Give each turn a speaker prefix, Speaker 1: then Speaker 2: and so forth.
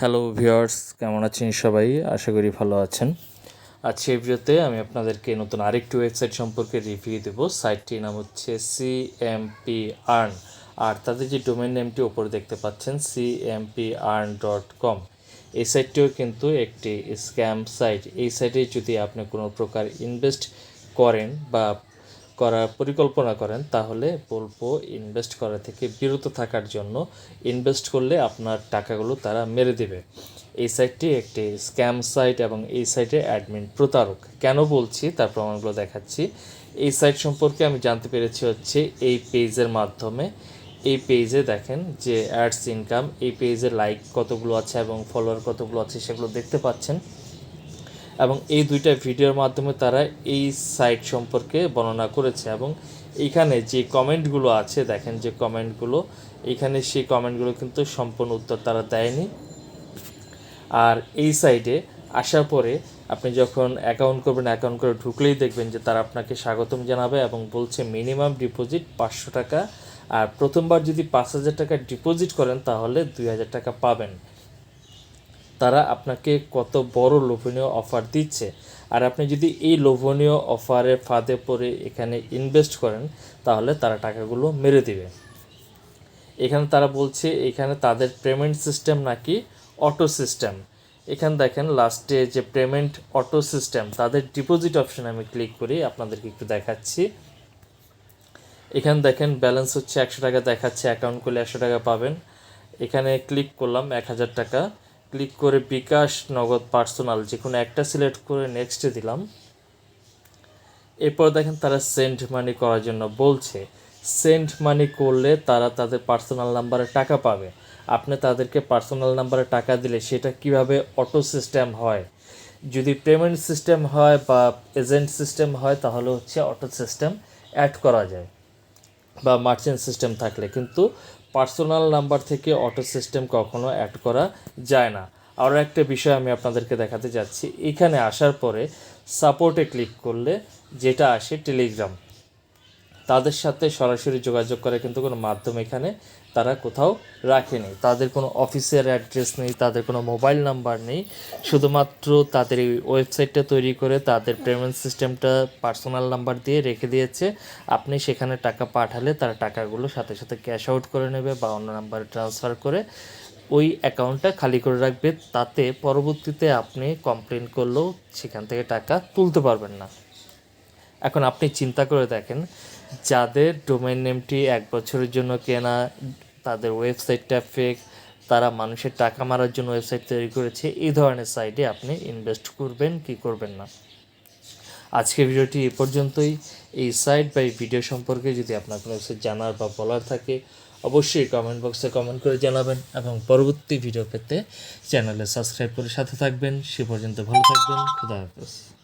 Speaker 1: Hello viewers কেমন আছেন সবাই? আশা করি ভালো আছেন। আজকে এই ভিডিওতে আমি আপনাদেরকে নতুন আরেকটি ওয়েবসাইট সম্পর্কে রিভিউ দেব। সাইটটির নাম হচ্ছে সিএমপি আর্ন আর তাদের যে ডোমেন নেমটি ওপরে দেখতে পাচ্ছেন সিএমপি আর্ন ডট কম এই সাইটটিও কিন্তু একটি স্ক্যাম সাইট এই সাইটে যদি আপনি কোনো প্রকার ইনভেস্ট করেন বা করার পরিকল্পনা করেন, তাহলে বলব ইনভেস্ট করা থেকে বিরত থাকার জন্য ইনভেস্ট করলে আপনার টাকাগুলো তারা মেরে দেবে। এই সাইটটি একটি স্ক্যাম সাইট এবং এই সাইটে অ্যাডমিন প্রতারক। কেন বলছি? তার প্রমাণগুলো দেখাচ্ছি। এই সাইট সম্পর্কে আমি জানতে পেরেছি হচ্ছে এই পেজের মাধ্যমে। এই পেজে দেখেন যে অ্যাডস ইনকাম এই পেজে লাইক কতগুলো আছে এবং ফলোয়ার কতগুলো আছে সেগুলো দেখতে পাচ্ছেন। এবং এই দুইটা ভিডিওর মাধ্যমে তারা এই সাইট সম্পর্কে বর্ণনা করেছে এবং এইখানে যে কমেন্টগুলো আছে, দেখেন যে কমেন্টগুলো, এখানে সেই কমেন্টগুলো কিন্তু সম্পূর্ণ উত্তর তারা দেয়নি। আর এই সাইটে আসার পরে আপনি যখন অ্যাকাউন্ট করবেন অ্যাকাউন্ট করে ঢুকলেই দেখবেন যে তারা আপনাকে স্বাগতম জানাবে এবং বলছে মিনিমাম ডিপোজিট পাঁচশো টাকা। আর প্রথমবার যদি পাঁচ হাজার টাকা ডিপোজিট করেন, তাহলে দুই হাজার টাকা পাবেন। তারা আপনাকে কত বড় লোভনীয় অফার দিচ্ছে। আর আপনি যদি এই লোভনীয় অফারের ফাঁদে পড়ে এখানে ইনভেস্ট করেন, তাহলে তারা টাকাগুলো মেরে দিবে। এখানে তারা বলছে, এখানে তাদের পেমেন্ট সিস্টেম নাকি অটো সিস্টেম এখানে দেখেন লাস্টে যে পেমেন্ট অটো সিস্টেম তাদের ডিপোজিট অপশন আমি ক্লিক করি, আপনাদেরকে একটু দেখাচ্ছি। এখানে দেখেন ব্যালেন্স হচ্ছে একশো টাকা, দেখাচ্ছে অ্যাকাউন্ট করলে একশো টাকা পাবেন। এখানে ক্লিক করলাম, এক হাজার টাকা। ক্লিক করে বিকাশ নগদ পার্সোনাল, যে কোনো একটা সিলেক্ট করে নেক্সটে দিলাম। এরপর দেখেন তারা সেন্ড মানি করার জন্য বলছে সেন্ড মানি করলে তারা তাদের পার্সোনাল নাম্বারে টাকা পাবে। আপনি তাদেরকে পার্সোনাল নাম্বারে টাকা দিলে সেটা কীভাবে অটো সিস্টেম হয়? যদি পেমেন্ট সিস্টেম হয় বা এজেন্ট সিস্টেম হয়, তাহলে হচ্ছে অটো সিস্টেম অ্যাড করা যায় বা মার্চেন্ট সিস্টেম থাকলে। কিন্তু পার্সোনাল নাম্বার থেকে অটো সিস্টেম কখনো অ্যাড করা যায় না। আরও একটা বিষয় আমি আপনাদেরকে দেখাতে যাচ্ছি। এখানে আসার পরে সাপোর্টে ক্লিক করলে যেটা আসে টেলিগ্রাম। তাদের সাথে সরাসরি যোগাযোগ করে কিন্তু কোনো মাধ্যম এখানে তারা কোথাও রাখেনি। তাদের কোনো অফিসের অ্যাড্রেস নেই, তাদের কোনো মোবাইল নাম্বার নেই। শুধুমাত্র তাদের এই ওয়েবসাইটটা তৈরি করে তাদের পেমেন্ট সিস্টেমটা পার্সোনাল নাম্বার দিয়ে রেখে দিয়েছে। আপনি সেখানে টাকা পাঠালে তারা টাকাগুলো সাথে সাথে ক্যাশ আউট করে নেবে বা অন্য নাম্বারে ট্রান্সফার করে ওই অ্যাকাউন্টটা খালি করে রাখবে। তাতে পরবর্তীতে আপনি কমপ্লেন করলেও সেখান থেকে টাকা তুলতে পারবেন না। এখন আপনি চিন্তা করে দেখেন যাদের ডোমেন নেমটি এক বছরের জন্য কেনা, তাদের ওয়েবসাইটটা ফেক তারা মানুষের টাকা মারার জন্য ওয়েবসাইট তৈরি করেছে, এই ধরনের সাইটে আপনি ইনভেস্ট করবেন কি করবেন না। আজকের ভিডিওটি এ পর্যন্তই। এই সাইট বা এই ভিডিও সম্পর্কে যদি আপনার কোনো কিছু জানার বা বলার থাকে, অবশ্যই কমেন্ট বক্সে কমেন্ট করে জানাবেন এবং পরবর্তী ভিডিও পেতে চ্যানেলে সাবস্ক্রাইব করে সাথে থাকবেন। সে পর্যন্ত ভালো থাকবেন। খুদা হাফেজ।